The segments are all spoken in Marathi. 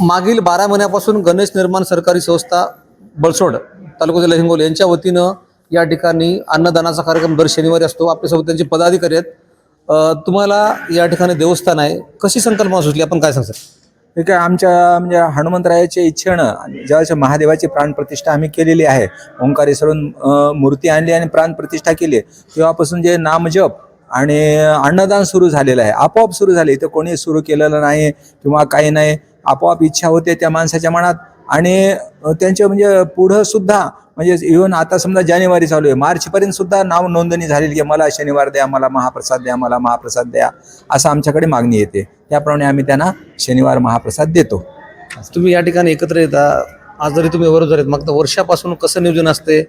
मागील बारा महिन्यापासून गणेश निर्माण सरकारी संस्था बळसोड तालुका लहिंगोल यांच्या वतीनं या ठिकाणी अन्नदानाचा कार्यक्रम दर शनिवारी असतो. आपल्यासोबत त्यांचे पदाधिकारी आहेत. तुम्हाला या ठिकाणी देवस्थान आहे. कशी संकल्पना सुचली? आपण काय सांगता ठीक आहे. आमच्या म्हणजे हनुमंतरायाच्या इच्छेनं आणि ज्यावेळेस महादेवाची प्राणप्रतिष्ठा आम्ही केलेली आहे ओंकारेश्वरून मूर्ती आणली आणि प्राणप्रतिष्ठा केली तेव्हापासून जे नामजप आणि अन्नदान सुरू झालेलं आहे आपोआप सुरू झाले. इथं कोणी सुरू केलेलं नाही किंवा काही नाही. आपोआप इच्छा होते त्या माणसाच्या मनात. आणि त्यांच्या म्हणजे पुढं सुद्धा म्हणजे इव्हन आता समजा जानेवारी चालू आहे मार्चपर्यंत सुद्धा नाव नोंदणी झालेली की मला शनिवार द्या मला महाप्रसाद द्या मला महाप्रसाद द्या असं आमच्याकडे मागणी येते. त्याप्रमाणे आम्ही त्यांना शनिवार महाप्रसाद देतो. तुम्ही या ठिकाणी एकत्र येता. आज जरी तुम्ही बरोबर आहेत मग वर्षापासून कसं नियोजन असते?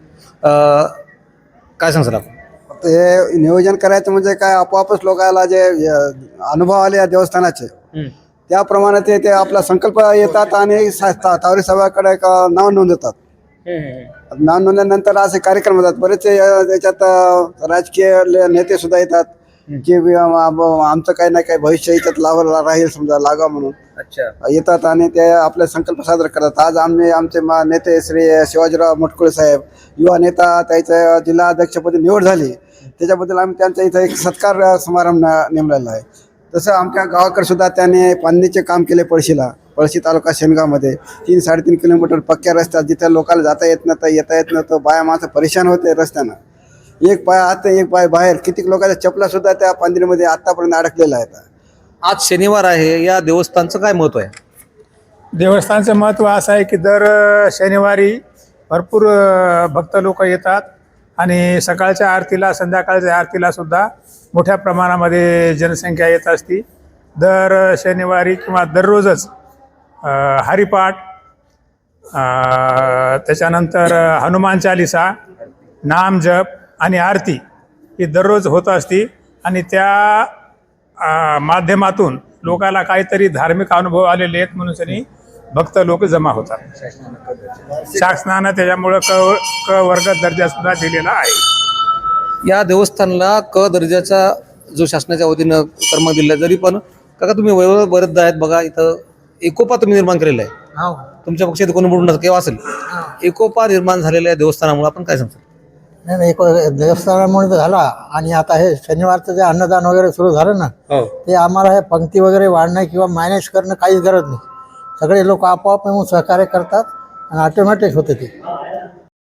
काय सांगसाल आपण? ते नियोजन करायचं म्हणजे काय आपोआपच लोकांना जे अनुभव आले या देवस्थानाचे त्याप्रमाणे ते ते आपला संकल्प येतात आणि सा- तावरी सभाकडे एक नाव नोंदवतात नाव नोंदल्यानंतर असे कार्यक्रम होतात. बरेचसे अ, त्याच्यात अ, राजकीय ले- नेते सुद्धा येतात की वि- आम- आम- आमचं काही ना काही भविष्य याच्यात लावा राहील समजा लागा म्हणून. अच्छा. येतात आणि ते आपले संकल्प साजरे करतात. आज आम्ही आमचे मा- नेते श्री शिवाजीराव मुटकुळे साहेब युवा नेता त्याचं जिल्हा अध्यक्षपदी निवड झाली. त्याच्याबद्दल आम्ही त्यांचा इथं एक सत्कार अ, समारंभ न- नेमलेला आहे. तसं आमच्या गावाकडे सुद्धा त्याने पाणीचे काम केले पळशीला. पळशी तालुका शेनगावमध्ये तीन साडेतीन किलोमीटर पक्क्या रस्त्यात जिथे लोकांना जाता येत नव्हतं येता येत नव्हतं. बाया माणसं परेशान होते रस्त्यानं. एक पाय आत एक पाय बाहेर. कितीक लोकांच्या चपला सुद्धा त्या पांदिरीमध्ये आतापर्यंत अडकलेल्या आहेत आज शनिवार आहे. या देवस्थानचं काय महत्त्व आहे? देवस्थानचं महत्त्व असं आहे की दर शनिवारी भरपूर भक्त लोक येतात. आणि सकाळच्या आरतीला संध्याकाळच्या आरतीला सुद्धा मोठ्या प्रमाणामध्ये जनसंख्या येत असती. दर शनिवारी किंवा दररोजच हरिपाठ त्याच्यानंतर हनुमान चालिसा नाम जप आणि आरती ही दररोज होत असती. आणि त्या माध्यमातून लोकाला काहीतरी धार्मिक अनुभव आलेले आहेत म्हणून त्यांनी भक्त लोक जमा होतात. शासनानं त्याच्यामुळं क क वर्ग दर्जा सुद्धा दिलेला आहे. या देवस्थानला क दर्जाचा जो शासनाच्या वतीनं क्रमांक दिला जरी पण काका तुम्ही वयोवृद्ध बरेचदा आहेत बघा इथं एकोपा तुम्ही निर्माण केलेला आहे. तुमच्या पक्षात कोणी बोलून नसतं केव्हा असेल? एकोपा निर्माण झालेल्या या देवस्थानामुळे आपण काय सांगतो नाही नाही एक देवस्थानामुळे तर झाला. आणि आता हे शनिवारचं जे अन्नदान वगैरे सुरू झालं ना हो. ते आम्हाला हे पंक्ती वगैरे वाढणं किंवा मॅनेज करणं काहीच गरज नाही. सगळे लोक आपोआप येऊन सहकार्य करतात आणि ऑटोमॅटिक होते ते.